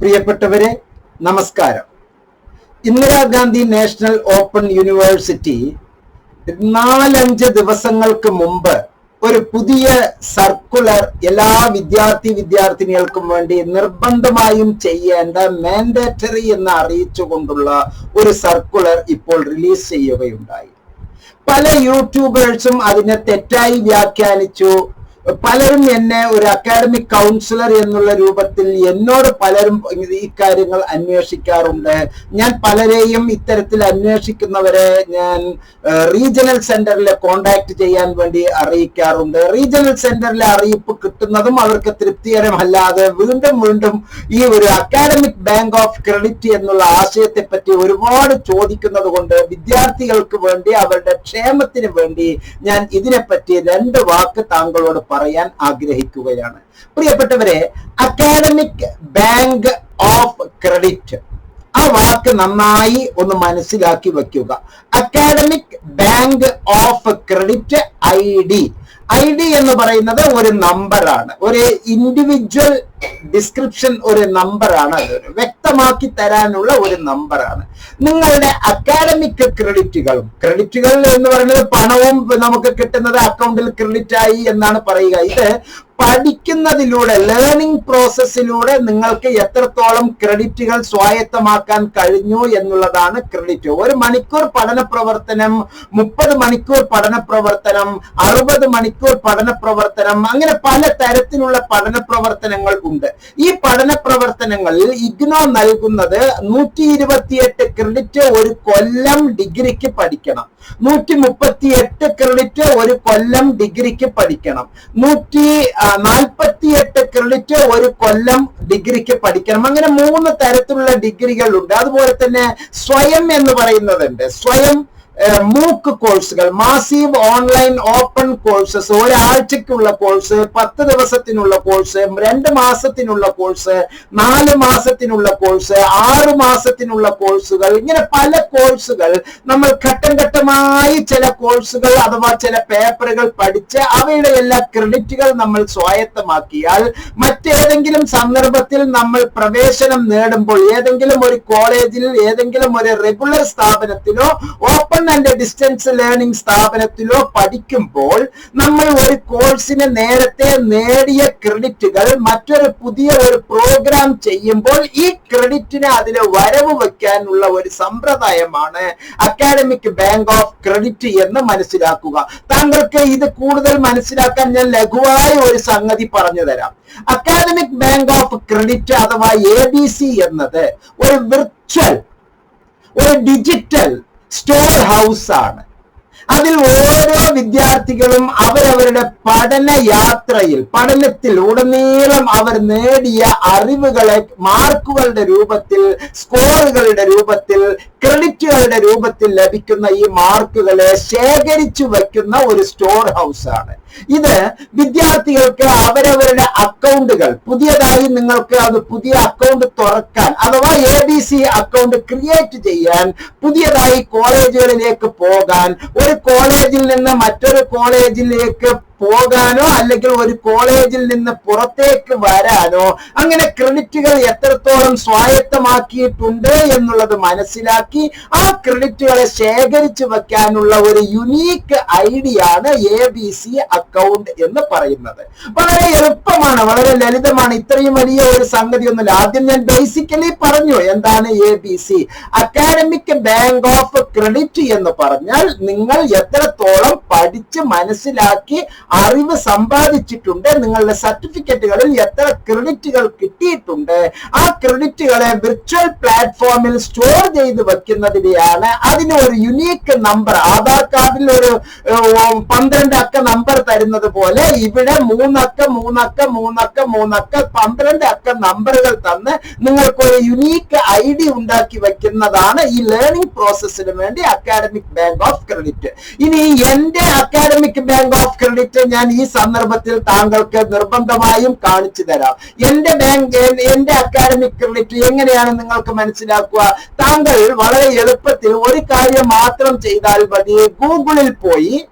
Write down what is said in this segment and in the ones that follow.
പ്രിയപ്പെട്ടവരെ നമസ്കാരം. Indira Gandhi national open university നാലഞ്ച് ദിവസങ്ങൾക്ക് മുമ്പ് ഒരു പുതിയ സർക്കുലർ എല്ലാ വിദ്യാർത്ഥി വിദ്യാർത്ഥിനികൾക്കും വേണ്ടി നിർബന്ധമായും ചെയ്യേണ്ട മാൻഡേറ്ററി എന്ന് അറിയിച്ചുകൊണ്ടുള്ള ഒരു സർക്കുലർ ഇപ്പോൾ റിലീസ് ചെയ്യുകയുണ്ടായി. പല യൂട്യൂബേഴ്സും അതിനെ തെറ്റായി വ്യാഖ്യാനിച്ചു. പലരും എന്നെ ഒരു അക്കാഡമിക് കൗൺസിലർ എന്നുള്ള രൂപത്തിൽ എന്നോട് പലരും ഈ കാര്യങ്ങൾ അന്വേഷിക്കാറുണ്ട്. ഞാൻ പലരെയും ഇത്തരത്തിൽ അന്വേഷിക്കുന്നവരെ ഞാൻ റീജിയണൽ സെന്ററിലെ കോണ്ടാക്ട് ചെയ്യാൻ വേണ്ടി അറിയിക്കാറുണ്ട്. റീജിയണൽ സെന്ററിലെ അറിയിപ്പ് കിട്ടുന്നതും അവർക്ക് തൃപ്തികരമല്ലാതെ വീണ്ടും വീണ്ടും ഈ ഒരു അക്കാഡമിക് ബാങ്ക് ഓഫ് ക്രെഡിറ്റ് എന്നുള്ള ആശയത്തെ പറ്റി ഒരുപാട് ചോദിക്കുന്നത് കൊണ്ട് വിദ്യാർത്ഥികൾക്ക് വേണ്ടി അവരുടെ ക്ഷേമത്തിന് വേണ്ടി ഞാൻ ഇതിനെപ്പറ്റി രണ്ട് വാക്ക് താങ്കളോട് പറയാൻ ആഗ്രഹിക്കുകയാണ്. പ്രിയപ്പെട്ടവരെ അക്കാഡമിക് ബാങ്ക് ഓഫ് ക്രെഡിറ്റ് ആ വാക്ക് നന്നായി ഒന്ന് മനസ്സിലാക്കി വെക്കുക academic bank of credit I D I D എന്ന് പറയുന്നത് ഒരു നമ്പറാണ് ഒരു ഇൻഡിവിജ്വൽ ഡിസ്ക്രിപ്ഷൻ ഒരു നമ്പറാണ് അത് വ്യക്തമാക്കി തരാനുള്ള ഒരു നമ്പറാണ് നിങ്ങളുടെ അക്കാഡമിക് ക്രെഡിറ്റുകളും ക്രെഡിറ്റുകൾ എന്ന് പറയുന്നത് പണവും നമുക്ക് കിട്ടുന്നത് അക്കൗണ്ടിൽ ക്രെഡിറ്റ് ആയി എന്നാണ് പറയുക. ഇത് പഠിക്കുന്നതിലൂടെ ലേണിംഗ് പ്രോസസ്സിലൂടെ നിങ്ങൾക്ക് എത്രത്തോളം ക്രെഡിറ്റുകൾ സ്വായത്തമാക്കാൻ കഴിഞ്ഞു എന്നുള്ളതാണ് ക്രെഡിറ്റ് ഒരു മണിക്കൂർ പഠന പ്രവർത്തനം മുപ്പത് മണിക്കൂർ പഠന പ്രവർത്തനം അറുപത് മണിക്കൂർ പഠന പ്രവർത്തനം അങ്ങനെ പല തരത്തിലുള്ള പഠന പ്രവർത്തനങ്ങൾ ഉണ്ട്. ഈ പഠന പ്രവർത്തനങ്ങളിൽ ഇഗ്നോ നൽകുന്നത് നൂറ്റി ഇരുപത്തിയെട്ട് ക്രെഡിറ്റ് ഒരു കൊല്ലം ഡിഗ്രിക്ക് പഠിക്കണം. നൂറ്റി മുപ്പത്തി എട്ട് ക്രെഡിറ്റ് ഒരു കൊല്ലം ഡിഗ്രിക്ക് പഠിക്കണം. നൂറ്റി നാൽപ്പത്തി എട്ട് ക്രെഡിറ്റ് ഒരു കൊല്ലം ഡിഗ്രിക്ക് പഠിക്കണം. അങ്ങനെ മൂന്ന് തരത്തിലുള്ള ഡിഗ്രികളുണ്ട്. അതുപോലെ തന്നെ സ്വയം എന്ന് പറയുന്നതുണ്ട്. സ്വയം മൂക്ക് കോഴ്സുകൾ മാസീവ് ഓൺലൈൻ ഓപ്പൺ കോഴ്സസ് ഒരാഴ്ചക്കുള്ള കോഴ്സ് പത്ത് ദിവസത്തിനുള്ള കോഴ്സ് രണ്ട് മാസത്തിനുള്ള കോഴ്സ് നാല് മാസത്തിനുള്ള കോഴ്സ് ആറ് മാസത്തിനുള്ള കോഴ്സുകൾ ഇങ്ങനെ പല കോഴ്സുകൾ നമ്മൾ ഘട്ടം ഘട്ടമായി ചില കോഴ്സുകൾ അഥവാ ചില പേപ്പറുകൾ പഠിച്ച് അവയുടെ എല്ലാ ക്രെഡിറ്റുകൾ നമ്മൾ സ്വായത്തമാക്കിയാൽ മറ്റേതെങ്കിലും സന്ദർഭത്തിൽ നമ്മൾ പ്രവേശനം നേടുമ്പോൾ ഏതെങ്കിലും ഒരു കോളേജിൽ ഏതെങ്കിലും ഒരു റെഗുലർ സ്ഥാപനത്തിലോ ഓപ്പൺ ആൻഡ് ഡിസ്റ്റൻസ് ലേണിംഗ് സ്ഥാപനത്തിലോ പഠിക്കുമ്പോൾ നമ്മൾ ഒരു കോഴ്സിന് നേരത്തെ നേടിയ ക്രെഡിറ്റുകൾ മറ്റൊരു പുതിയ ഒരു പ്രോഗ്രാം ചെയ്യുമ്പോൾ ഈ ക്രെഡിറ്റിന് അതിൽ വരവ് വയ്ക്കാനുള്ള ഒരു സമ്പ്രദായമാണ് അക്കാഡമിക് ബാങ്ക് ഓഫ് ക്രെഡിറ്റ് എന്ന് മനസ്സിലാക്കുക. താങ്കൾക്ക് ഇത് കൂടുതൽ മനസ്സിലാക്കാൻ ഞാൻ ലഘുവായ ഒരു സംഗതി പറഞ്ഞു തരാം. അക്കാഡമിക് ബാങ്ക് ഓഫ് ക്രെഡിറ്റ് അഥവാ എ ബി സി എന്നത് ഒരു വിർച്വൽ ഒരു ഡിജിറ്റൽ സ്റ്റോർ ഹൗസ് ആണ് അതിൽ ഓരോ വിദ്യാർത്ഥികളും അവരവരുടെ പഠന യാത്രയിൽ പഠനത്തിൽ ഉടനീളം അവർ നേടിയ അറിവുകളെ മാർക്കുകളുടെ രൂപത്തിൽ സ്കോറുകളുടെ രൂപത്തിൽ ക്രെഡിറ്റുകളുടെ രൂപത്തിൽ ലഭിക്കുന്ന ഈ മാർക്കുകളെ ശേഖരിച്ചു വയ്ക്കുന്ന ഒരു സ്റ്റോർ ഹൗസ് ആണ് ഇത് വിദ്യാർത്ഥികൾക്ക് അവരവരുടെ അക്കൗണ്ടുകൾ പുതിയതായി നിങ്ങൾക്ക് അത് പുതിയ അക്കൗണ്ട് തുറക്കാൻ അഥവാ A B C account create ചെയ്യാൻ പുതിയതായി കോളേജുകളിലേക്ക് പോകാൻ ഒരു കോളേജിൽ നിന്ന് മറ്റൊരു കോളേജിലേക്ക് പോകാനോ അല്ലെങ്കിൽ ഒരു കോളേജിൽ നിന്ന് പുറത്തേക്ക് വരാനോ അങ്ങനെ ക്രെഡിറ്റുകൾ എത്രത്തോളം സ്വായത്തമാക്കിയിട്ടുണ്ട് എന്നുള്ളത് മനസ്സിലാക്കി ആ ക്രെഡിറ്റുകളെ ശേഖരിച്ചു വെക്കാനുള്ള ഒരു യുണീക്ക് ഐഡിയ ആണ് എ ബി സി അക്കൗണ്ട് എന്ന് പറയുന്നത്. വളരെ എളുപ്പമാണ് വളരെ ലളിതമാണ്. ഇത്രയും വലിയ ഒരു സംഗതി ഒന്നുമില്ല ആദ്യം ഞാൻ ബേസിക്കലി പറഞ്ഞു എന്താണ് A B C academic bank of credit എന്ന് പറഞ്ഞാൽ നിങ്ങൾ എത്രത്തോളം പഠിച്ച് മനസ്സിലാക്കി അറിവ് സമ്പാദിച്ചിട്ടുണ്ട് നിങ്ങളുടെ സർട്ടിഫിക്കറ്റുകളിൽ എത്ര ക്രെഡിറ്റുകൾ കിട്ടിയിട്ടുണ്ട് ആ ക്രെഡിറ്റുകളെ വിർച്വൽ പ്ലാറ്റ്ഫോമിൽ സ്റ്റോർ ചെയ്ത് വെക്കുന്നതിനെയാണ് അതിന് ഒരു യുണീക്ക് നമ്പർ ആധാർ കാർഡിൽ ഒരു പന്ത്രണ്ട് അക്ക നമ്പർ തരുന്നത് പോലെ ഇവിടെ മൂന്നക്ക മൂന്നക്ക മൂന്നക്ക മൂന്നക്ക പന്ത്രണ്ട് അക്ക നമ്പറുകൾ തന്ന് നിങ്ങൾക്ക് ഒരു യുണീക്ക് ഐ ഡി ഉണ്ടാക്കി വെക്കുന്നതാണ് ഈ ലേണിംഗ് പ്രോസസ്സിന് വേണ്ടി അക്കാഡമിക് ബാങ്ക് ഓഫ് ക്രെഡിറ്റ് ഇനി എന്റെ അക്കാഡമിക് ബാങ്ക് ഓഫ് ക്രെഡിറ്റ് ഞാൻ ഈ സന്ദർഭത്തിൽ താങ്കൾക്ക് നിർബന്ധമായും കാണിച്ചു തരാം. എന്റെ ബാങ്ക് എന്റെ അക്കാഡമിക് ക്രെഡിറ്റ് എങ്ങനെയാണ് നിങ്ങൾക്ക് മനസ്സിലാക്കുക? താങ്കൾ വളരെ എളുപ്പത്തിൽ ഒരു കാര്യം മാത്രം ചെയ്താൽ മതി. ഗൂഗിളിൽ പോയി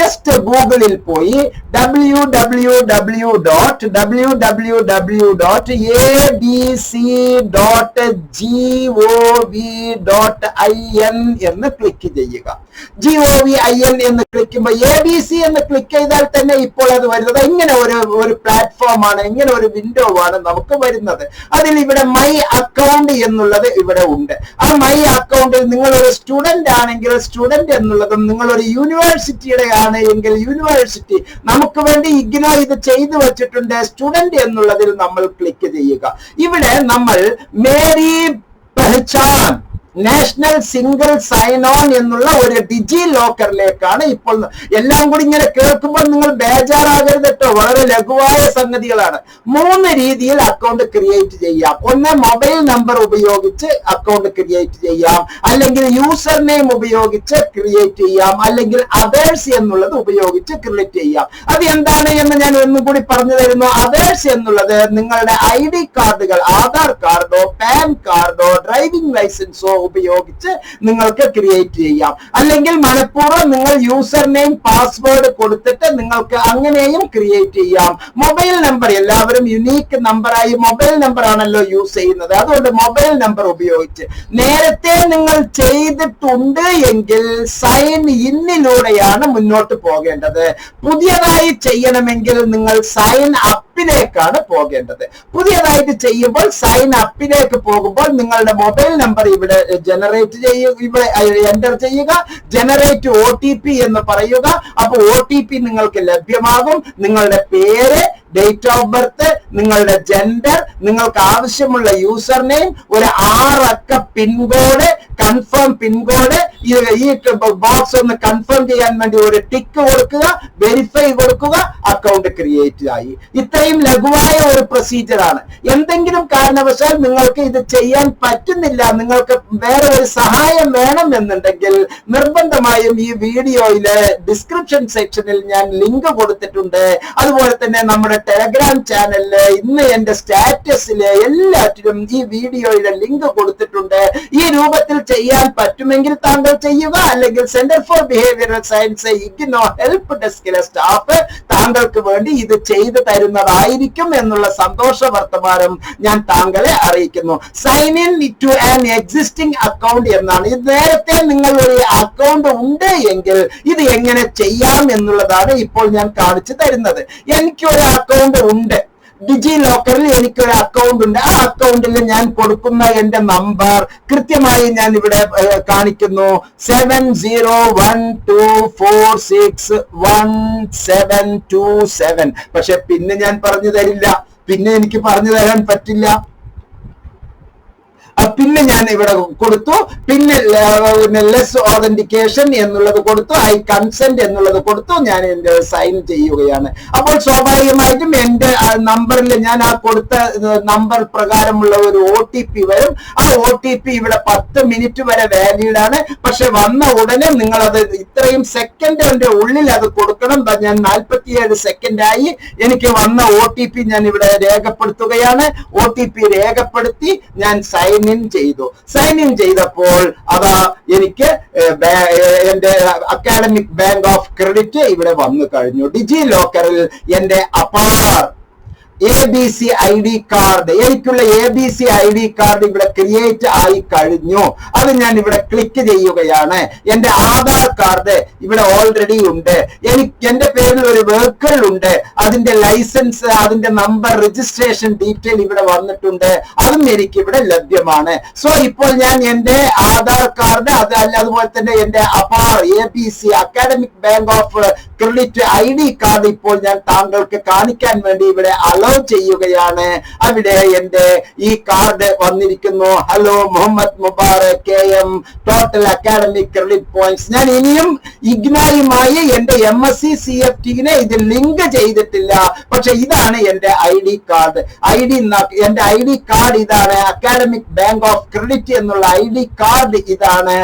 ജസ്റ്റ് ഗൂഗിളിൽ പോയി W W W dot W W W dot A B C dot G O V dot I N എന്ന് ക്ലിക്ക് ചെയ്യുക. G O V I N എന്ന് ക്ലിക്കുമ്പോൾ എ ബി സി എന്ന് ക്ലിക്ക് ചെയ്താൽ തന്നെ ഇപ്പോൾ അത് വരുന്നത്. ഇങ്ങനെ ഒരു ഒരു പ്ലാറ്റ്ഫോം ആണ് ഇങ്ങനെ ഒരു വിൻഡോ ആണ് നമുക്ക് വരുന്നത്. അതിൽ ഇവിടെ മൈ അക്കൗണ്ട് എന്നുള്ളത് ഇവിടെ ഉണ്ട്. ആ മൈ അക്കൗണ്ടിൽ നിങ്ങൾ ഒരു സ്റ്റുഡന്റ് ആണെങ്കിൽ സ്റ്റുഡന്റ് എന്നുള്ളതും നിങ്ങൾ ഒരു യൂണിവേഴ്സിറ്റിയുടെ ആണ് എങ്കിൽ യൂണിവേഴ്സിറ്റി നമുക്ക് വേണ്ടി ഇഗ്നോ ഇത് ചെയ്തു വെച്ചിട്ടുണ്ട് സ്റ്റുഡന്റ് എന്നുള്ളതിൽ നമ്മൾ ക്ലിക്ക് ചെയ്യുക. ഇവിടെ നമ്മൾ Meri Pehchaan national single sign on എന്നുള്ള ഒരു ഡിജി ലോക്കറിലേക്കാണ് ഇപ്പോൾ എല്ലാം കൂടി ഇങ്ങനെ കേൾക്കുമ്പോൾ നിങ്ങൾ ബേജാറാകരുത് കേട്ടോ. വളരെ ലഘുവായ സംഗതികളാണ്. മൂന്ന് രീതിയിൽ അക്കൗണ്ട് ക്രിയേറ്റ് ചെയ്യാം. ഒന്ന് മൊബൈൽ നമ്പർ ഉപയോഗിച്ച് അക്കൗണ്ട് ക്രിയേറ്റ് ചെയ്യാം. അല്ലെങ്കിൽ യൂസർ നെയിം ഉപയോഗിച്ച് ക്രിയേറ്റ് ചെയ്യാം. അല്ലെങ്കിൽ അതേഴ്സ് എന്നുള്ളത് ഉപയോഗിച്ച് ക്രിയേറ്റ് ചെയ്യാം. അത് എന്താണ് എന്ന് ഞാൻ ഒന്നും കൂടി പറഞ്ഞു തരുന്നു. അതേഴ്സ് എന്നുള്ളത് നിങ്ങളുടെ ഐ ഡി കാർഡുകൾ ആധാർ കാർഡോ പാൻ കാർഡോ ഡ്രൈവിംഗ് ലൈസൻസോ ഉപയോഗിച്ച് നിങ്ങൾക്ക് ക്രിയേറ്റ് ചെയ്യാം. അല്ലെങ്കിൽ മനഃപൂർവം നിങ്ങൾ യൂസർ നെയിം പാസ്വേഡ് കൊടുത്തിട്ട് നിങ്ങൾക്ക് അങ്ങനെയും ക്രിയേറ്റ് ചെയ്യാം. മൊബൈൽ നമ്പർ എല്ലാവരും യുണീക്ക് നമ്പറായി മൊബൈൽ നമ്പർ ആണല്ലോ യൂസ് ചെയ്യുന്നത്. അതുകൊണ്ട് മൊബൈൽ നമ്പർ ഉപയോഗിച്ച് നേരത്തെ നിങ്ങൾ ചെയ്തിട്ടുണ്ട് എങ്കിൽ സൈൻ ഇന്നിലൂടെയാണ് മുന്നോട്ട് പോകേണ്ടത്. പുതിയതായി ചെയ്യണമെങ്കിൽ നിങ്ങൾ സൈൻ അപ്പിലേക്കാണ് പോകേണ്ടത്. പുതിയതായിട്ട് ചെയ്യുമ്പോൾ സൈൻ അപ്പിലേക്ക് പോകുമ്പോൾ നിങ്ങളുടെ മൊബൈൽ നമ്പർ ഇവിടെ ജനറേറ്റ് ചെയ്യുക ഇവിടെ എന്റർ ചെയ്യുക. ജനറേറ്റ് ഒ എന്ന് പറയുക. അപ്പൊ ഒ നിങ്ങൾക്ക് ലഭ്യമാകും. നിങ്ങളുടെ പേര് ഡേറ്റ് ഓഫ് ബർത്ത് നിങ്ങളുടെ ജെൻഡർ നിങ്ങൾക്ക് ആവശ്യമുള്ള യൂസർ നെയിം ഒരു ആറക്ക pin code confirm pin code ഈ ബോക്സ് ഒന്ന് കൺഫേം ചെയ്യാൻ വേണ്ടി ഒരു ടിക്ക് കൊടുക്കുക വെരിഫൈ കൊടുക്കുക അക്കൗണ്ട് ക്രിയേറ്റ് ആയി. ഇത്രയും ലഘുവായ ഒരു പ്രൊസീജിയർ ആണ്. എന്തെങ്കിലും കാരണവശാൽ നിങ്ങൾക്ക് ഇത് ചെയ്യാൻ പറ്റുന്നില്ല നിങ്ങൾക്ക് വേറെ ഒരു സഹായം വേണം എന്നുണ്ടെങ്കിൽ നിർബന്ധമായും ഈ വീഡിയോയിലെ ഡിസ്ക്രിപ്ഷൻ സെക്ഷനിൽ ഞാൻ ലിങ്ക് കൊടുത്തിട്ടുണ്ട്. അതുപോലെ തന്നെ നമ്മുടെ ടെലഗ്രാം ചാനലിൽ ഇന്ന് എന്റെ സ്റ്റാറ്റസിൽ എല്ലാറ്റിലും ഈ വീഡിയോയുടെ ലിങ്ക് കൊടുത്തിട്ടുണ്ട്. ഈ രൂപത്തിൽ ചെയ്യാൻ പറ്റുമെങ്കിൽ താങ്കൾ ചെയ്യുക. അല്ലെങ്കിൽ centre for behavioural science IGNOU help ഡെസ്കിലെ staff താങ്കൾക്ക് വേണ്ടി ഇത് ചെയ്തു തരുന്നതായിരിക്കും എന്നുള്ള സന്തോഷ വർത്തമാനം ഞാൻ താങ്കളെ അറിയിക്കുന്നു. Sign in to an existing account എന്നാണ്. ഇത് നേരത്തെ നിങ്ങൾ ഒരു അക്കൗണ്ട് ഉണ്ട് എങ്കിൽ ഇത് എങ്ങനെ ചെയ്യാം എന്നുള്ളതാണ് ഇപ്പോൾ ഞാൻ കാണിച്ചു തരുന്നത്. എനിക്ക് ഒരു അക്കൗണ്ട് ഉണ്ട്. ഡിജി ലോക്കറിൽ എനിക്ക് ഒരു അക്കൗണ്ട് ഉണ്ട്. ആ അക്കൗണ്ടിൽ ഞാൻ കൊടുക്കുന്ന എന്റെ നമ്പർ കൃത്യമായി ഞാൻ ഇവിടെ കാണിക്കുന്നു. Seven zero one two four six one seven two seven പക്ഷെ പിന്നെ ഞാൻ പറഞ്ഞു തരില്ല. പിന്നെ എനിക്ക് പറഞ്ഞു തരാൻ പറ്റില്ല. പിന്നെ ഞാൻ ഇവിടെ കൊടുത്തു. പിന്നെ ലെസ് ഓതന്റിക്കേഷൻ എന്നുള്ളത് കൊടുത്തു. ഐ കൺസെന്റ് എന്നുള്ളത് കൊടുത്തു. ഞാൻ എന്റെ സൈൻ ചെയ്യുകയാണ്. അപ്പോൾ സ്വാഭാവികമായിട്ടും എന്റെ നമ്പറിൽ ഞാൻ ആ കൊടുത്ത നമ്പർ പ്രകാരമുള്ള ഒരു ഒ ടി പി വരും. ആ ഒ ടി പി ഇവിടെ പത്ത് മിനിറ്റ് വരെ വാലിഡ് ആണ്. പക്ഷെ വന്ന ഉടനെ നിങ്ങൾ അത് ഇത്രയും സെക്കൻഡിന്റെ ഉള്ളിൽ അത് കൊടുക്കണം. ഞാൻ നാൽപ്പത്തിയേഴ് സെക്കൻഡ് ആയി. എനിക്ക് വന്ന ഒ ടി പി ഞാൻ ഇവിടെ രേഖപ്പെടുത്തുകയാണ്. ഒ ടി പി രേഖപ്പെടുത്തി ഞാൻ സൈൻ ഇൻ ചെയ്തു. സൈൻ ഇൻ ചെയ്തപ്പോൾ അതാ എനിക്ക് എന്റെ അക്കാഡമിക് ബാങ്ക് ഓഫ് ക്രെഡിറ്റ് ഇവിടെ വന്നു കഴിഞ്ഞു. ഡിജി ലോക്കറിൽ എന്റെ APAAR A B C I D card എനിക്കുള്ള A B C I D card ഇവിടെ ക്രിയേറ്റ് ആയി കഴിഞ്ഞു. അത് ഞാൻ ഇവിടെ ക്ലിക്ക് ചെയ്യുകയാണ്. എന്റെ ആധാർ കാർഡ് ഇവിടെ ഓൾറെഡി ഉണ്ട്. എനിക്ക് എന്റെ പേരിൽ ഒരു വെഹിക്കിൾ ഉണ്ട്. അതിന്റെ ലൈസൻസ് അതിന്റെ നമ്പർ രജിസ്ട്രേഷൻ ഡീറ്റെയിൽ ഇവിടെ വന്നിട്ടുണ്ട്. അതും എനിക്ക് ഇവിടെ ലഭ്യമാണ്. സോ ഇപ്പോൾ ഞാൻ എന്റെ ആധാർ കാർഡ് അത് അതുപോലെ തന്നെ എന്റെ APAAR A B C academic bank of credit I D card ഇപ്പോൾ ഞാൻ താങ്കൾക്ക് കാണിക്കാൻ വേണ്ടി ഇവിടെ അലോ ചെയ്യുകയാണ്. അവിടെ എന്റെ ഈ കാർഡ് വന്നിരിക്കുന്നു. Hello Muhammad Mubarak K M total academic credit points ഞാൻ ഇനിയും ഇഗ്നായുമായി എന്റെ M S C C F ടിനെ ഇത് ലിങ്ക് ചെയ്തിട്ടില്ല. പക്ഷെ ഇതാണ് എന്റെ I D card I D എന്റെ ഐ ഡി കാർഡ് ഇതാണ്. അക്കാഡമിക് ബാങ്ക് ഓഫ് ക്രെഡിറ്റ് എന്നുള്ള ഐ ഡി കാർഡ് ഇതാണ്.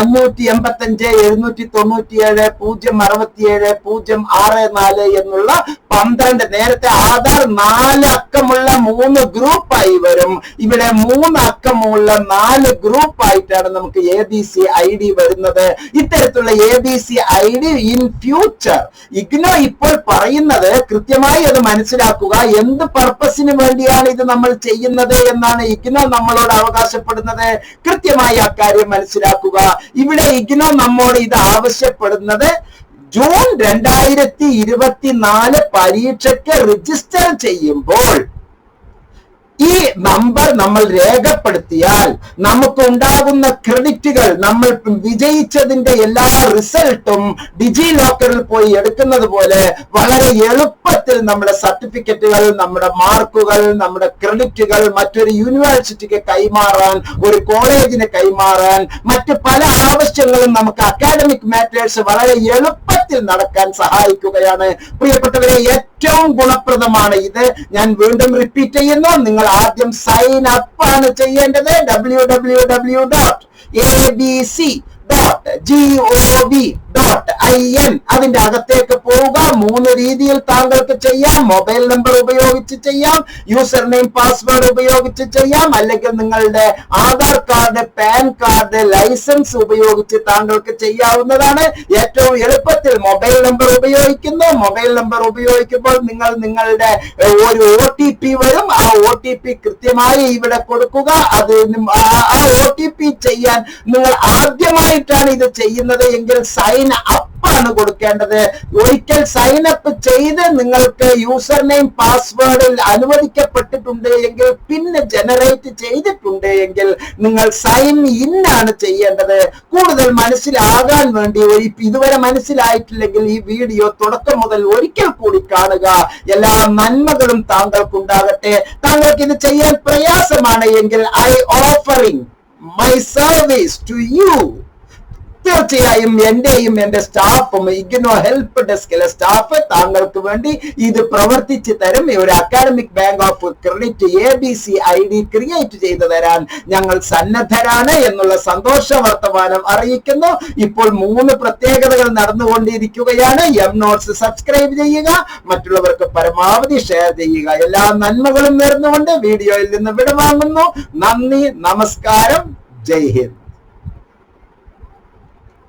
അഞ്ഞൂറ്റി എൺപത്തി അഞ്ച് എഴുന്നൂറ്റി തൊണ്ണൂറ്റി ഏഴ് പൂജ്യം അറുപത്തി ഇരുപത്തിയേഴ് പൂജ്യം ആറ് നാല് എന്നുള്ള പന്ത്രണ്ട്. നേരത്തെ ആധാർ നാല് അക്കമുള്ള മൂന്ന് ഗ്രൂപ്പായി വരും. ഇവിടെ മൂന്ന് അക്കമുള്ള നാല് ഗ്രൂപ്പ് ആയിട്ടാണ് നമുക്ക് A B C I D വരുന്നത്. ഇത്തരത്തിലുള്ള A B C I D in future IGNOU ഇപ്പോൾ പറയുന്നത് കൃത്യമായി അത് മനസ്സിലാക്കുക എന്ത് പർപ്പസിന് വേണ്ടിയാണ് ഇത് നമ്മൾ ചെയ്യുന്നത് എന്നാണ് ഇഗ്നോ നമ്മളോട് അവകാശപ്പെടുന്നത്. കൃത്യമായി അക്കാര്യം മനസ്സിലാക്കുക. ഇവിടെ ഇഗ്നോ നമ്മോട് ഇത് ആവശ്യപ്പെടുന്നത് ജൂൺ രണ്ടായിരത്തി ഇരുപത്തിനാല് പരീക്ഷയ്ക്ക് രജിസ്റ്റർ ചെയ്യുമ്പോൾ ഈ നമ്പർ നമ്മൾ രേഖപ്പെടുത്തിയാൽ നമുക്ക് ഉണ്ടാകുന്ന ക്രെഡിറ്റുകൾ നമ്മൾ വിജയിച്ചതിന്റെ എല്ലാ റിസൾട്ടും ഡിജി ലോക്കറിൽ പോയി എടുക്കുന്നത് പോലെ വളരെ എളുപ്പത്തിൽ നമ്മുടെ സർട്ടിഫിക്കറ്റുകൾ നമ്മുടെ മാർക്കുകൾ നമ്മുടെ ക്രെഡിറ്റുകൾ മറ്റൊരു യൂണിവേഴ്സിറ്റിക്ക് കൈമാറാൻ ഒരു കോളേജിന് കൈമാറാൻ മറ്റ് പല ആവശ്യങ്ങളും നമുക്ക് അക്കാഡമിക് മാറ്റേഴ്സ് വളരെ എളുപ്പത്തിൽ നടക്കാൻ സഹായിക്കുകയാണ്. പ്രിയപ്പെട്ടവരെ ഏറ്റവും ഗുണപ്രദമാണ് ഇത്. ഞാൻ വീണ്ടും റിപ്പീറ്റ് ചെയ്യുന്നു. നിങ്ങൾ ആദ്യം സൈൻ അപ്പ് ആണ് ചെയ്യേണ്ടത്. W W W dot A B C dot G O dot I N അതിന്റെ അകത്തേക്ക് പോവുക. മൂന്ന് രീതിയിൽ താങ്കൾക്ക് ചെയ്യാം. മൊബൈൽ നമ്പർ ഉപയോഗിച്ച് ചെയ്യാം. യൂസർ നെയിം പാസ്വേഡ് ഉപയോഗിച്ച് ചെയ്യാം. അല്ലെങ്കിൽ നിങ്ങളുടെ Aadhaar card PAN card licence ഉപയോഗിച്ച് താങ്കൾക്ക് ചെയ്യാവുന്നതാണ്. ഏറ്റവും എളുപ്പത്തിൽ മൊബൈൽ നമ്പർ ഉപയോഗിക്കുന്നു. മൊബൈൽ നമ്പർ ഉപയോഗിക്കുമ്പോൾ നിങ്ങൾ നിങ്ങളുടെ ഒരു ഒ ടി പി വരും. ആ ഒ ടി പി കൃത്യമായി ഇവിടെ കൊടുക്കുക. അത് ആ- ഒ ടി പി ചെയ്യാൻ നിങ്ങൾ ആദ്യമായിട്ടാണ് ഇത് ചെയ്യുന്നത്. എങ്കിൽ സൈൻ അപ്പ് ആണ് കൊടുക്കേണ്ടത്. ഒരിക്കൽ സൈൻ അപ്പ് ചെയ്ത് നിങ്ങൾക്ക് യൂസർ നെയിം പാസ്വേഡിൽ അനുവദിക്കപ്പെട്ടിട്ടുണ്ട് എങ്കിൽ പിന്നെ ജനറേറ്റ് ചെയ്തിട്ടുണ്ട് എങ്കിൽ നിങ്ങൾ സൈൻ ഇൻ ആണ് ചെയ്യേണ്ടത്. കൂടുതൽ മനസ്സിലാകാൻ വേണ്ടി ഇതുവരെ മനസ്സിലായിട്ടില്ലെങ്കിൽ ഈ വീഡിയോ തുടക്കം മുതൽ ഒരിക്കൽ കൂടി കാണുക. എല്ലാ നന്മകളും താങ്കൾക്ക് ഉണ്ടാകട്ടെ താങ്കൾക്ക് ഇത് ചെയ്യാൻ പ്രയാസമാണ് എങ്കിൽ I offering my service to you തീർച്ചയായും എന്റെയും എന്റെ സ്റ്റാഫും ഇഗ്നോ ഹെൽപ്പ് ഡെസ്കിലെ സ്റ്റാഫ് താങ്കൾക്ക് വേണ്ടി ഇത് പ്രവർത്തിച്ചു തരും. ഒരു academic bank of credit A B C I D create ചെയ്തു തരാൻ ഞങ്ങൾ സന്നദ്ധരാണ് എന്നുള്ള സന്തോഷ വർത്തമാനം അറിയിക്കുന്നു. ഇപ്പോൾ മൂന്ന് പ്രത്യേകതകൾ നടന്നുകൊണ്ടിരിക്കുകയാണ്. എം നോട്ട്സ് സബ്സ്ക്രൈബ് ചെയ്യുക മറ്റുള്ളവർക്ക് പരമാവധി ഷെയർ ചെയ്യുക. എല്ലാ നന്മകളും നേർന്നുകൊണ്ട് വീഡിയോയിൽ നിന്ന് വിടവാങ്ങുന്നു. നന്ദി നമസ്കാരം. ജയ് ഹിന്ദ്.